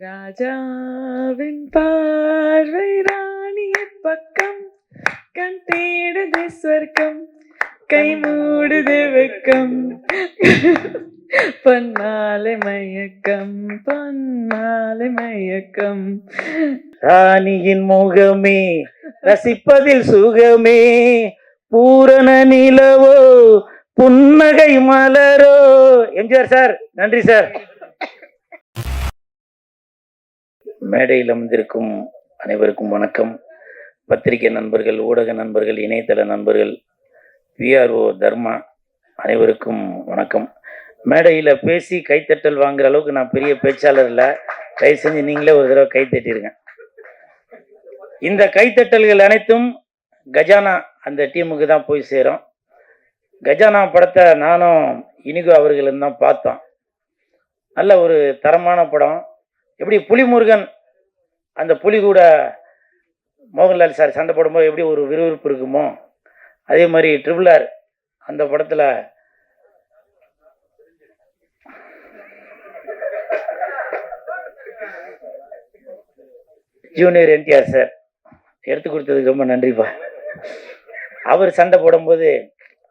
ராஜாவின் பார்வை ராணிய பக்கம் கண் தேடுது சொர்க்கம் கை மூடுது வெக்கம். பொன்னாலை மயக்கம் பொன்னாலை மயக்கம். ராணியின் முகமே ரசிப்பதில் சுகமே. பூரண நிலவோ புன்னகை மலரோ. எம்ஜிஆர் சார் நன்றி சார். மேடையில் அமர்ந்திருக்கும் அனைவருக்கும் வணக்கம். பத்திரிகை நண்பர்கள் ஊடக நண்பர்கள் இணையதள நண்பர்கள் விஆர்ஓ தர்மா அனைவருக்கும் வணக்கம். மேடையில் பேசி கைத்தட்டல் வாங்குற அளவுக்கு நான் பெரிய பேச்சாளர் இல்லை. தயவு செஞ்சு நீங்களே ஒரு தடவை கைத்தட்டிருங்க இந்த கைத்தட்டல்கள் அனைத்தும் கஜானா அந்த டீமுக்கு தான் போய் சேரும். கஜானா படத்தை நானும் இனிகோ அவர்களும் தான் பார்த்தோம். நல்ல ஒரு தரமான படம். எப்படி புலிமுருகன் அந்த புலி கூட மோகன்லால் சார் சண்டை போடும்போது எப்படி ஒரு விறுவிறுப்பு இருக்குமோ அதே மாதிரி ட்ரிபிள் ஆர் அந்த படத்தில் ஜூனியர் என்டிஆர் சார் எடுத்து கொடுத்ததுக்கு ரொம்ப நன்றிப்பா. அவர் சண்டை போடும்போது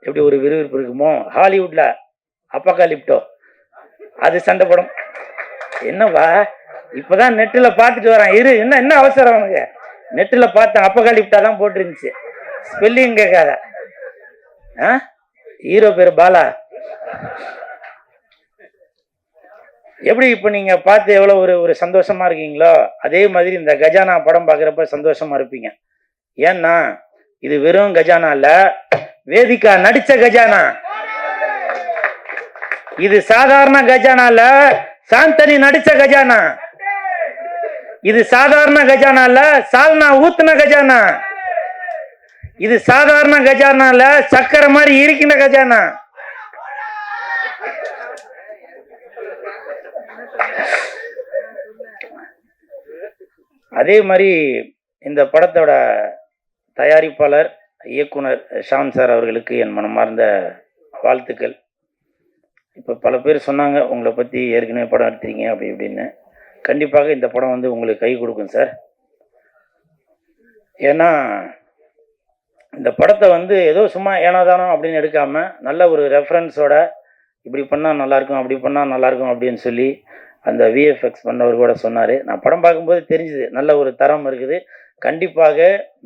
எப்படி ஒரு விறுவிறுப்பு இருக்குமோ ஹாலிவுட்டில் அப்பாக்கா லிப்டோ அது சண்டை போடும். என்னவா இப்பதான் நெட்டில் பார்த்துட்டு வரேன் இரு என்ன என்ன அவசரம் அவனுக்கு நெட்டில் பார்த்தேன் அப்ப தான் போட்டிருந்துச்சு. ஸ்பெல்லிங் கேட்காத. ஆ? ஹீரோ பேர் பாலா. எப்படி இப்போ நீங்கள் பார்த்து எவ்வளோ ஒரு ஒரு சந்தோஷமாக இருக்கீங்களோ அதே மாதிரி இந்த கஜானா படம் பார்க்குறப்ப சந்தோஷமாக இருப்பீங்க. ஏன்னா இது வெறும் கஜானா இல்லை வேதிகா நடித்த கஜானா. இது சாதாரண கஜானா இல்லை சாந்தனி நடித்த கஜானா. இது சாதாரண கஜானா இல்ல சால்னா ஊத்துன கஜானா. இது சாதாரண கஜானா இல்ல சக்கரை மாதிரி இருக்கின்ற கஜானா. அதே மாதிரி இந்த படத்தோட தயாரிப்பாளர் இயக்குனர் ஷாம் சார் அவர்களுக்கு என் மனமார்ந்த வாழ்த்துக்கள். இப்போ பல பேர் சொன்னாங்க உங்களை பற்றி ஏற்கனவே படம் எடுத்தீங்க அப்படி இப்படின்னு. கண்டிப்பாக இந்த படம் வந்து உங்களுக்கு கை கொடுக்கும் சார். ஏன்னா இந்த படத்தை வந்து ஏதோ சும்மா ஏனாதானோ அப்படின்னு எடுக்காமல் நல்ல ஒரு ரெஃபரன்ஸோட இப்படி பண்ணால் நல்லாயிருக்கும் அப்படி பண்ணால் நல்லாயிருக்கும் அப்படின்னு சொல்லி அந்த விஎஃப்எக்ஸ் பண்ணவர் கூட சொன்னார். நான் படம் பார்க்கும்போது தெரிஞ்சுது நல்ல ஒரு தரம் இருக்குது. கண்டிப்பாக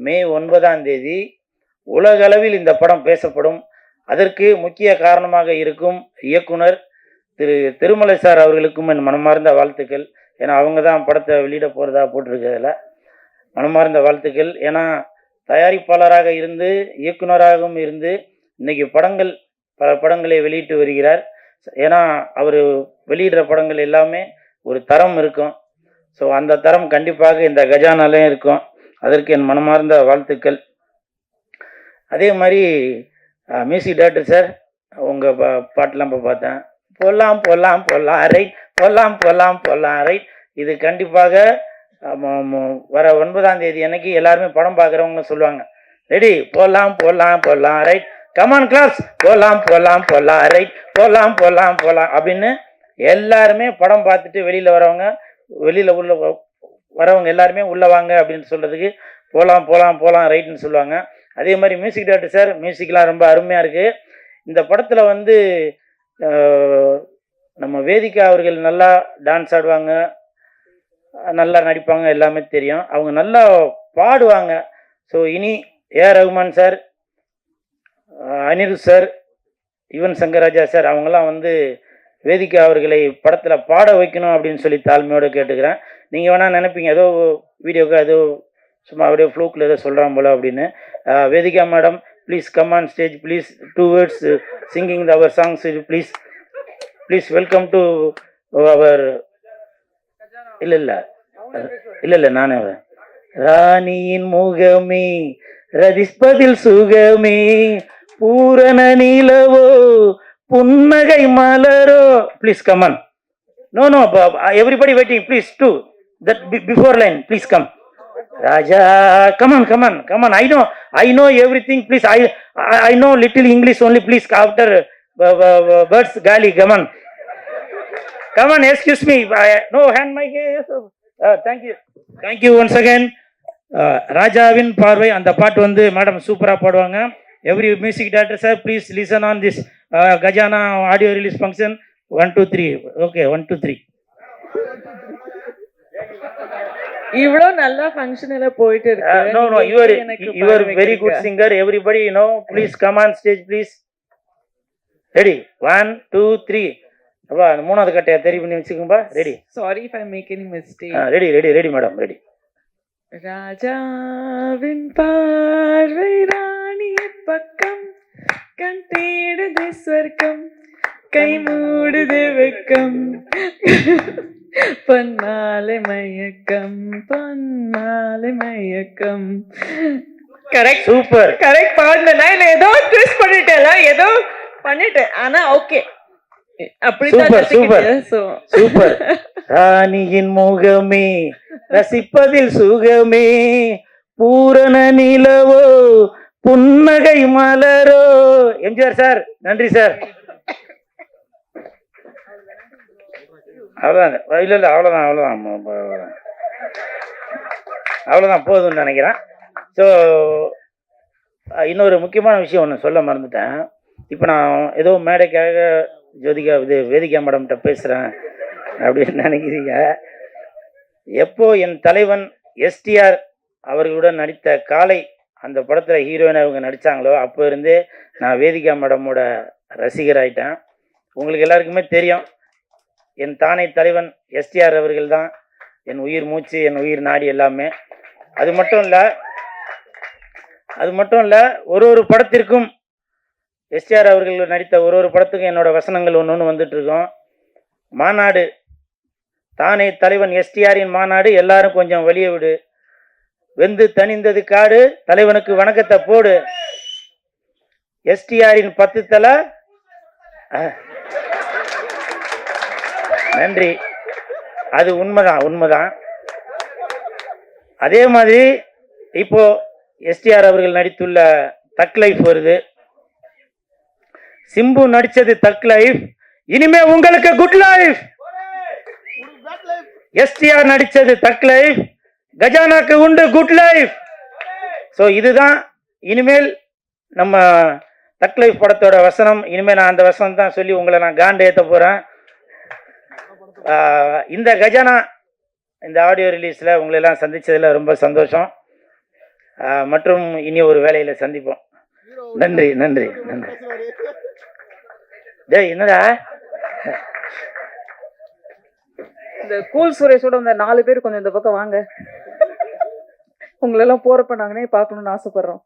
மே ஒன்பதாம் தேதி உலகளவில் இந்த படம் பேசப்படும். அதற்கு முக்கிய காரணமாக இருக்கும் இயக்குனர் திரு திருமலை சார் அவர்களுக்கும் என் மனமார்ந்த வாழ்த்துக்கள். ஏன்னா அவங்க தான் படத்தை வெளியிட போகிறதா போட்டிருக்கிறதுல. மனமார்ந்த வாழ்த்துக்கள். ஏன்னா தயாரிப்பாளராக இருந்து இயக்குனராகவும் இருந்து இன்னைக்கு படங்கள் பல படங்களை வெளியிட்டு வருகிறார். ஏன்னா அவர் வெளியிடுற படங்கள் எல்லாமே ஒரு தரம் இருக்கும். ஸோ அந்த தரம் கண்டிப்பாக இந்த கஜானாலையும் இருக்கும். அதற்கு என் மனமார்ந்த வாழ்த்துக்கள். அதே மாதிரி மியூசிக் டேரக்டர் சார் உங்கள் பா பாட்டெலாம் இப்போ பார்த்தேன். போலாம் போலாம் போலாம் ரைட் போலாம் போலாம் போலாம் ரைட் இது கண்டிப்பாக வர ஒன்பதாம் தேதி அன்னைக்கு எல்லாருமே படம் பார்க்குறவங்க சொல்லுவாங்க ரெடி போலாம் போலாம் போலாம் ரைட் கமான் கிளாஸ் போலாம் போலாம் போலாம் ரைட் போலாம் போலாம் போலாம் அப்படின்னு எல்லாருமே படம் பார்த்துட்டு வெளியில் வரவங்க வெளியில் உள்ள வரவங்க எல்லாருமே உள்ள வாங்க அப்படின்னு சொல்கிறதுக்கு போலாம் போலாம் போலாம் ரைட்னு சொல்லுவாங்க அதே மாதிரி மியூசிக் டைரக்டர் சார் மியூசிக்லாம் ரொம்ப அருமையாக இருக்குது இந்த படத்தில் வந்து நம்ம வேதிகா அவர்கள் நல்லா டான்ஸ் ஆடுவாங்க நல்லா நடிப்பாங்க எல்லாமே தெரியும். அவங்க நல்லா பாடுவாங்க. ஸோ இனி A Rahman sir Anirudh sir Yuvan Shankar Raja sir அவங்கெல்லாம் வந்து வேதிகா அவர்களை படத்தில் பாட வைக்கணும் அப்படின்னு சொல்லி தாழ்மையோடு கேட்டுக்கிறேன். நீங்கள் வேணால் நினைப்பீங்க ஏதோ வீடியோக்கு ஏதோ சும்மா அப்படியே ஃப்ளூக்கில் ஏதோ சொல்கிறான் போல அப்படின்னு. Vedika madam please come on stage please two words singing our songs please please welcome to our இல்லை இல்லை. இல்லை இல்லை நானே. ராணியின் முகமே ரதிஸ்பதில் சுகமே. பூரண நிலவோ புன்னகை மலரோ. Please come on no no everybody waiting please two that before line please come Raja come on come on come on I know I know everything please I I know little English only please after birds காலி come on come on on excuse me no hand my thank you thank you once again ராஜாவின் பார்வை அந்த பாட்டு வந்து madam சூப்பராக பாடுவாங்க. Every music director sir please listen on this Khajana audio release function one two three okay one two three இவ்ளோ நல்லா function எல்லாம் போயிட்டு இருக்கு. நோ நோ எப்படி எனக்கு யுவர் பாட very good? Singer everybody know please come on stage please ready one two three அப்பா அந்த மூணாவது கட்டையை தெரி பண்ணி வச்சுக்கோப்பா ready sorry if I make any mistake ready ready ready madam ready ராஜாவின் பார்வை ராணிய பக்கம் கண் தேடுது ஸ்வர்க்கம் கை மூடுது வெக்கம். பொன்னாலை மயக்கம் பொன்னாலை மயக்கம். கரெக்ட் சூப்பர் கரெக்ட் பாடினா இல்ல ஏதோ ட்விஸ்ட் பண்ணிட்டேல ஏதோ பண்ணிட்டேன். ஆனா ஓகே அப்படித்தான் Super, super. கத்துக்கிட்டேன் சோ சூப்பர் ராணியின் முகமே ரசிப்பதில் சுகமே. பூரண நிலவோ புன்னகை மலரோ. எம்ஜிஆர் சார் நன்றி சார். அவ்வளோதான் இல்லை இல்லை அவ்வளோதான் அவ்வளோதான் அவ்வளோதான் அவ்வளோதான் போதும்னு நினைக்கிறேன். ஸோ இன்னொரு முக்கியமான விஷயம் ஒன்று சொல்ல மறந்துட்டேன். இப்போ நான் ஏதோ மேடைக்காக ஜோதிகா இது வேதிகா மேடம்கிட்ட பேசுகிறேன் அப்படின்னு நினைக்கிறீங்க. எப்போ என் தலைவன் எஸ்டிஆர் அவர்களுடன் நடித்த காலை அந்த படத்தில் ஹீரோயினை அவங்க நடித்தாங்களோ அப்போ இருந்தே நான் வேதிகா மேடமோட ரசிகராயிட்டேன். உங்களுக்கு எல்லாருக்குமே தெரியும். என் தானை தலைவன் எஸ்டிஆர் அவர்கள் தான் என் உயிர் மூச்சு என் உயிர் நாடி எல்லாமே. அது மட்டும் இல்லை அது மட்டும் இல்லை ஒரு ஒரு படத்திற்கும் எஸ்டிஆர் அவர்கள் நடித்த ஒரு ஒரு படத்துக்கும் என்னோட வசனங்கள் ஒன்று ஒன்று வந்துட்டுருக்கோம் மாநாடு. தானே தலைவன் எஸ்டிஆரின் மாநாடு எல்லாரும் கொஞ்சம் வெளியே விடு. வெந்து தணிந்தது காடு தலைவனுக்கு வணக்கத்தை போடு. எஸ்டிஆரின் பத்து தலை நன்றி. அது உண்மைதான் உண்மைதான். அதே மாதிரி இப்போ எஸ்டிஆர் அவர்கள் நடித்துள்ள தக் லைஃப் வருது. சிம்பு நடிச்சது தக் லைஃப் இனிமே உங்களுக்கு குட் லைஃப் எஸ்டிஆர் நடிச்சது தக் லைஃப் கஜானாக்கு உண்டு குட் லைஃப் ஸோ இதுதான் இனிமேல் நம்ம தக் லைஃப் படத்தோட வசனம். இனிமேல் நான் அந்த வசனம் தான் சொல்லி உங்களை நான் காண்டு ஏற்ற போகிறேன் இந்த கஜானா இந்த ஆடியோ ரிலீஸில் உங்களை எல்லாம் ரொம்ப சந்தோஷம். மற்றும் இனி ஒரு வேலையில் சந்திப்போம். நன்றி நன்றி நன்றி. டேய் என்னடா? இந்த கூல் சுரேஷோட இந்த நாலு பேர் கொஞ்சம் இந்த பக்கம் வாங்க. உங்களெல்லாம் போகிறப்ப நாங்களே பார்க்கணுன்னு ஆசைப்பட்றோம்.